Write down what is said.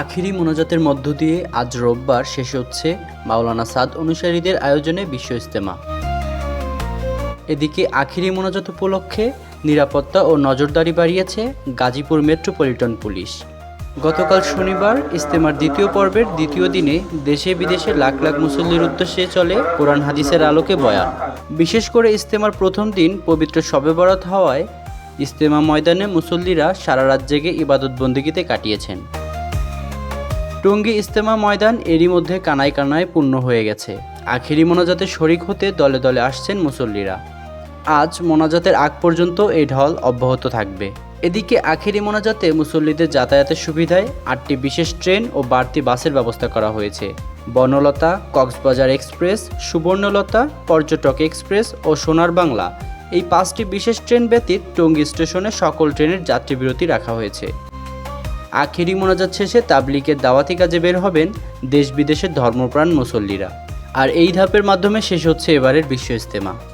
আখিরি মোনাজাতের মধ্য দিয়ে আজ রোববার শেষ হচ্ছে মাওলানা সাদ অনুসারীদের আয়োজনে বিশ্ব ইজতেমা। এদিকে আখিরি মোনাজাত উপলক্ষে নিরাপত্তা ও নজরদারি বাড়িয়েছে গাজীপুর মেট্রোপলিটন পুলিশ। গতকাল শনিবার ইস্তেমার দ্বিতীয় পর্বের দ্বিতীয় দিনে দেশে বিদেশে লাখ লাখ মুসল্লির উদ্দেশ্যে চলে কোরআন হাদিসের আলোকে বয়ান। বিশেষ করে ইস্তেমার প্রথম দিন পবিত্র শবে বরাত হওয়ায় ইস্তেমা ময়দানে মুসল্লিরা সারা রাত জেগে ইবাদত বন্দিগিতে কাটিয়েছেন। টঙ্গী ইস্তেমা ময়দান এরই মধ্যে কানায় কানায় পূর্ণ হয়ে গেছে। আখেরি মোনাজাতে শরিক হতে দলে দলে আসছেন মুসল্লিরা। আজ মোনাজাতের আগ পর্যন্ত এই ঢল অব্যাহত থাকবে। এদিকে আখেরি মোনাজাতে মুসল্লিদের যাতায়াতের সুবিধায় আটটি বিশেষ ট্রেন ও বাড়তি বাসের ব্যবস্থা করা হয়েছে। বনলতা কক্সবাজার এক্সপ্রেস, সুবর্ণলতা, পর্যটক এক্সপ্রেস ও সোনার বাংলা। এই পাঁচটি বিশেষ ট্রেন ব্যতীত টঙ্গী স্টেশনে সকল ট্রেনের যাত্রী বিরতি রাখা হয়েছে। আখেরি মোনাজাত শেষে তাবলিকের দাওয়াতি কাজে বের হবেন দেশ বিদেশের ধর্মপ্রাণ মুসল্লিরা। আর এই ধাপের মাধ্যমে শেষ হচ্ছে এবারের বিশ্ব ইস্তেমা